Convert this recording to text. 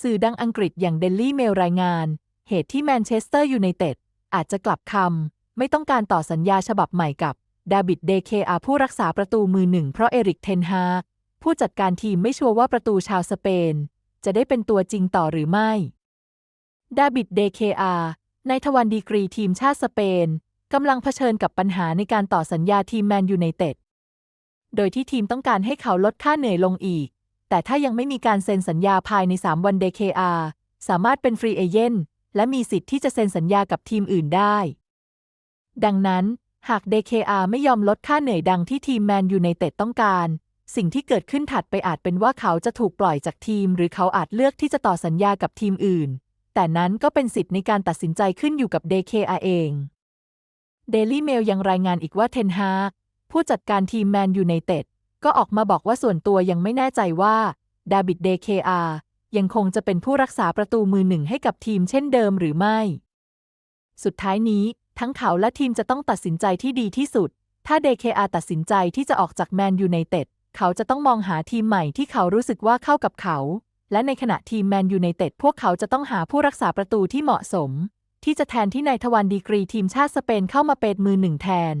สื่อดังอังกฤษอย่างเดลี่เมลรายงาน เหตุที่แมนเชสเตอร์ยูไนเต็ดอาจจะกลับคำ ไม่ต้องการต่อสัญญาฉบับใหม่กับดาบิดเดเคอาผู้รักษาประตูมือหนึ่งเพราะเอริกเทนฮาผู้จัดการทีมไม่ชัวร์ว่าประตูชาวสเปน จะได้เป็นตัวจริงต่อหรือไม่ ดาบิดเดเคอาในทวันดีกรีทีมชาติสเปน กำลังเผชิญกับปัญหาในการต่อสัญญาทีมแมนยูไนเต็ด โดยที่ทีมต้องการให้เขาลดค่าเหนื่อยลงอีก แต่ถ้ายังไม่มีการเซ็นสัญญาภายใน 3 วัน DKR สามารถเป็นฟรีเอเจนต์และมีสิทธิ์ที่จะเซ็นสัญญากับทีมอื่นได้ ดังนั้น หาก DKR ไม่ยอมลดค่าเหนื่อยดังที่ทีมแมนยูไนเต็ดต้องการ สิ่งที่เกิดขึ้นถัดไปอาจเป็นว่าเขาจะถูกปล่อยจากทีม หรือเขาอาจเลือกที่จะต่อสัญญากับทีมอื่น แต่นั้นก็เป็นสิทธิ์ในการตัดสินใจขึ้นอยู่กับ DKR เอง Daily Mail ยังรายงานอีกว่าเทนฮากผู้จัดการทีมแมนยูไนเต็ด ก็ออกมาบอกว่าส่วนตัวยังไม่แน่ใจว่าดาบิดเดเคอายังคงจะเป็นผู้รักษาประตูมือหนึ่งให้กับทีมเช่นเดิมหรือไม่ สุดท้ายนี้ทั้งเขาและทีมจะต้องตัดสินใจที่ดีที่สุด ถ้าเดเคอาตัดสินใจที่จะออกจากแมนยูไนเต็ดเขาจะต้องมองหาทีมใหม่ที่เขารู้สึกว่าเข้ากับเขา และในขณะทีมแมนยูไนเต็ดพวกเขาจะต้องหาผู้รักษาประตูที่เหมาะสม ที่จะแทนที่นายทวันดีกรีทีมชาติสเปนเข้ามาเป็นมือหนึ่งแทน